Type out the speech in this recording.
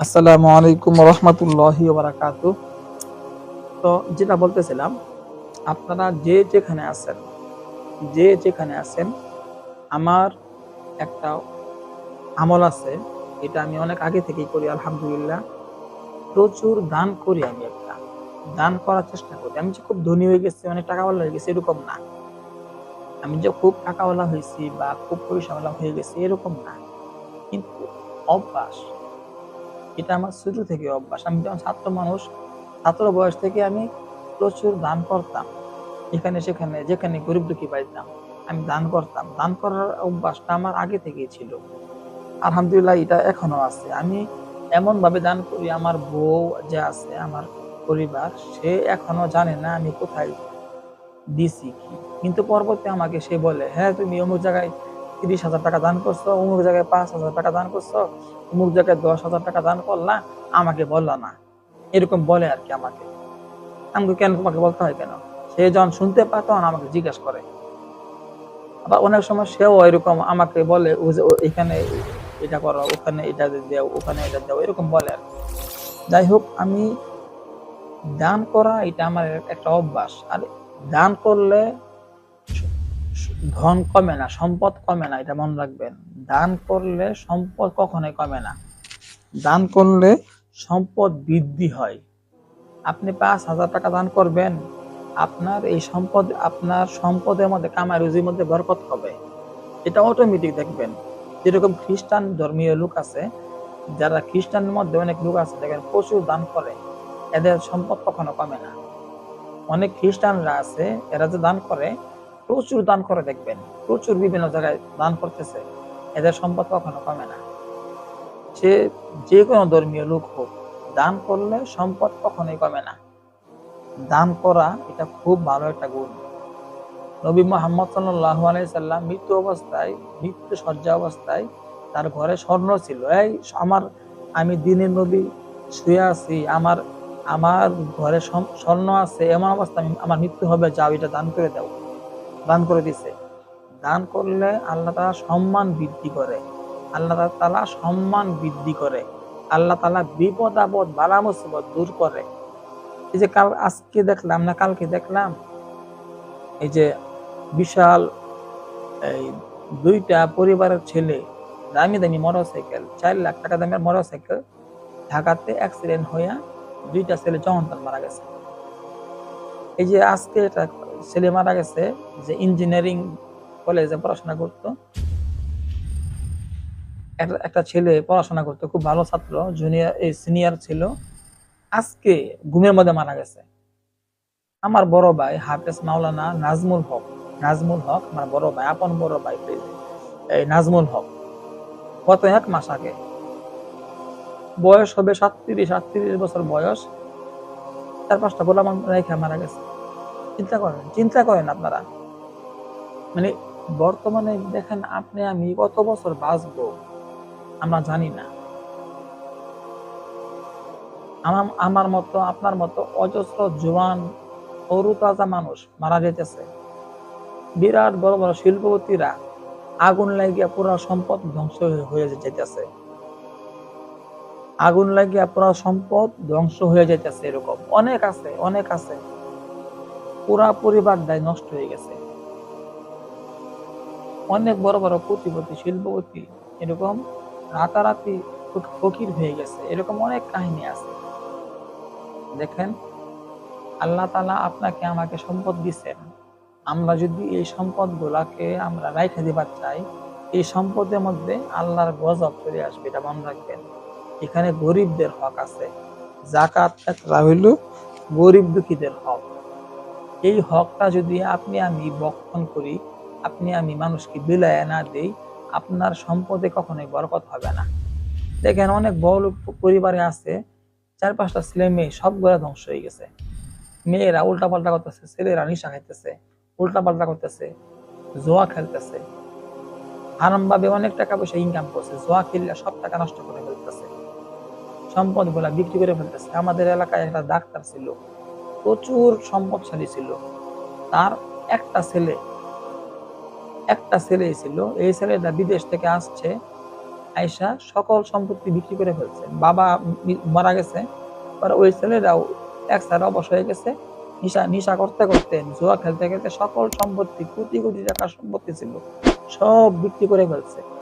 আসসালামু আলাইকুম রহমতুল্লাহি তো যেটা বলতেছিলাম, আপনারা যে যেখানে আছেন, যে যেখানে আছেন, আমার একটা আমল আছে, এটা আমি অনেক আগে থেকেই করি, আলহামদুলিল্লাহ। প্রচুর দান করি আমি একটা। দান করার চেষ্টা করি। আমি যে খুব ধনী হয়ে গেছি, অনেক টাকাওয়ালা হয়ে গেছি, এরকম না। আমি যে খুব টাকাওয়ালা হয়েছি বা খুব পয়সাওয়ালা হয়ে গেছি, এরকম না। কিন্তু অভ্যাস এটা আমার শুরু থেকে অভ্যাস। আমি যখন ছাত্র মানুষ, ছাত্র বয়স থেকে আমি প্রচুর দান করতাম। এখানে, সেখানে, যেখানে গরিব দুঃখী পাইতাম, আমি দান করতাম। দান করার অভ্যাসটা আমার আগে থেকেই ছিল। আলহামদুলিল্লাহ, এটা এখনও আছে। আমি এমন ভাবে দান করি, আমার বউ যে আছে, আমার পরিবার, সে এখনও জানে না আমি কোথায় দিছি কি। কিন্তু পরবর্তী আমাকে সে বলে হ্যাঁ তুমি অমুক জায়গায় তিরিশ হাজার টাকা দান করছ, অমুক জায়গায় পাঁচ হাজার টাকা দান করছ, অমুক জায়গায় দশ হাজার টাকা দান করলা, আমাকে বললা না। এরকম বলে আর কি আমাকে। আমাকে কেন তোমাকে বলতে হয় কেন? সে যখন শুনতে পায়, তখন আমাকে জিজ্ঞেস করে। আবার অনেক সময় সেও এরকম আমাকে বলে এখানে এটা করো, ওখানে এটা দেও, ওখানে এটা দেও, এরকম বলে আর। যাই হোক, আমি দান করা, এটা আমার একটা অভ্যাস। আর দান করলে ধন কমে না, সম্পদ কমে না, এটা মনে রাখবেন। দান করলে সম্পদ কখনোই কমে না। দান করলে সম্পদ বৃদ্ধি হয়। আপনি পাঁচ হাজার টাকা দান করবেন, আপনার এই সম্পদ, আপনার সম্পদের মধ্যে, কামাই রুজির মধ্যে বরকত হবে। এটা অটোমেটিক দেখবেন। যেরকম খ্রিস্টান ধর্মীয় লোক আছে, যারা খ্রিস্টানের মধ্যে অনেক লোক আছে দেখবেন প্রচুর দান করে। এদের সম্পদ কখনো কমে না। অনেক খ্রিস্টানরা আছে, এরা যে দান করে প্রচুর দান করে দেখবেন। প্রচুর বিভিন্ন জায়গায় দান করতেছে। এদের সম্পদ কখনো কমে না। সে যে কোনো ধর্মীয় লোক হোক, দান করলে সম্পদ কখনোই কমে না। দান করা এটা খুব ভালো একটা গুণ। নবী মোহাম্মদ সাল্লাহ আলাইসাল্লাম মৃত্যু অবস্থায়, মৃত্যু শয্যা অবস্থায় তার ঘরে স্বর্ণ ছিল। এই, আমার, আমি দিনের নবী শুয়ে আছি। আমার আমার ঘরে স্বর্ণ আছে। এমন অবস্থা আমার মৃত্যু হবে, যাও, এটা দান করে দাও। দান করে দিছে। দান করলে আল্লাহ তালা সম্মান বৃদ্ধি করে। আল্লাহ তালা সম্মান বৃদ্ধি করে। আল্লাহ তালা বিপদ আপদ, বালা মুসিবত দূর করে। এই যে কাল, আজকে দেখলাম না, কালকে দেখলাম, এই যে বিশাল এই দুইটা পরিবারের ছেলে, দামি দামি মোটরসাইকেল, চার লাখ টাকা দামের মোটরসাইকেল, ঢাকাতে অ্যাক্সিডেন্ট হইয়া দুইটা ছেলে জহন্তান মারা গেছে। এই যে আজকে একটা ছেলে মারা গেছে, যে ইঞ্জিনিয়ারিং কলেজে পড়াশোনা করতো। একটা ছেলে পড়াশোনা করতো, খুব ভালো ছাত্র জুনিয়র এই সিনিয়র ছিল। আজকে ঘুমের মধ্যে মারা গেছে। আমার বড় ভাই হাফেজ মাওলানা নাজমুল হক নাজমুল হক, আমার বড় ভাই, আপন বড় ভাই, এই নাজমুল হক। গত এক মাস আগে। বয়স হবে সাতত্রিশ, আটত্রিশ বছর বয়স। চার পাঁচটা গোলাম রেখে মারা গেছে। চিন্তা করেন চিন্তা করেন আপনারা। মানে বর্তমানে দেখেন আপনি, আমি কত বছর বাঁচবো? আমরা জানি না। আমার আমার মতো, আপনার মতো অজস্র জোয়ান তরুতাজা মানুষ মারা যেতেছে। বিরাট বড় বড় শিল্পপতিরা আগুন লাগিয়া পুরা সম্পদ ধ্বংস হয়ে যেতেছে। আগুন লাগিয়া পুরা সম্পদ ধ্বংস হয়ে যেতেছে এরকম। অনেক আছে অনেক আছে। পুরা পরিবার দায় নষ্ট হয়ে গেছে। অনেক বড় বড় কোটিপতি শিল্পপতি এরকম রাতারাতি ফকির হয়ে গেছে। এরকম অনেক কাহিনী আছে। দেখেন, আল্লাহ তালা আপনাকে আমাকে সম্পদ দিচ্ছেন আমরা যদি এই সম্পদ গুলাকে আমরা রাইখে দিবার চাই, এই সম্পদের মধ্যে আল্লাহর গজব চলে আসবে, এটা মনে রাখবেন। এখানে গরিবদের হক আছে, জাকাত একটা হইল গরিব দুঃখীদের হক। এই হকটা যদি আপনি আমি বক্ষণ করি, আপনি আমি মানুষকে বিলায় না দেই, আপনার সম্পদে কখনোই বরকত হবে না। দেখেন অনেক বড় পরিবারে আছে, চার পাঁচটা ছেলে মেয়ে সবগুলা ধ্বংস হয়ে গেছে। মেয়েরা উল্টা পাল্টা করতেছে, ছেলেরা নিশা খাইতেছে উল্টা পাল্টা করতেছে, জোয়া খেলতেছে। হারাম ভাবে অনেক টাকা পয়সা ইনকাম করছে, জোয়া খেললে সব টাকা নষ্ট করে ফেলতেছে। সম্পদগুলা বিক্রি করে ফেলতেছে। আমাদের এলাকায় একটা ডাক্তার ছিল প্রচুর সম্পদশালী ছিল। তার একটা ছেলে, একটা ছেলেই ছিল। এই ছেলেটা বিদেশ থেকে আসছে আয়সা সকল সম্পত্তি বিক্রি করে ফেলছে। বাবা মারা গেছে, পরে ওই ছেলেরাও এক সাইড অবশ হয়ে গেছে। নিশা নিশা করতে করতে, জুয়া খেলতে খেলতে সকল সম্পত্তি, কোটি কোটি টাকার সম্পত্তি ছিল, সব বিক্রি করে ফেলছে।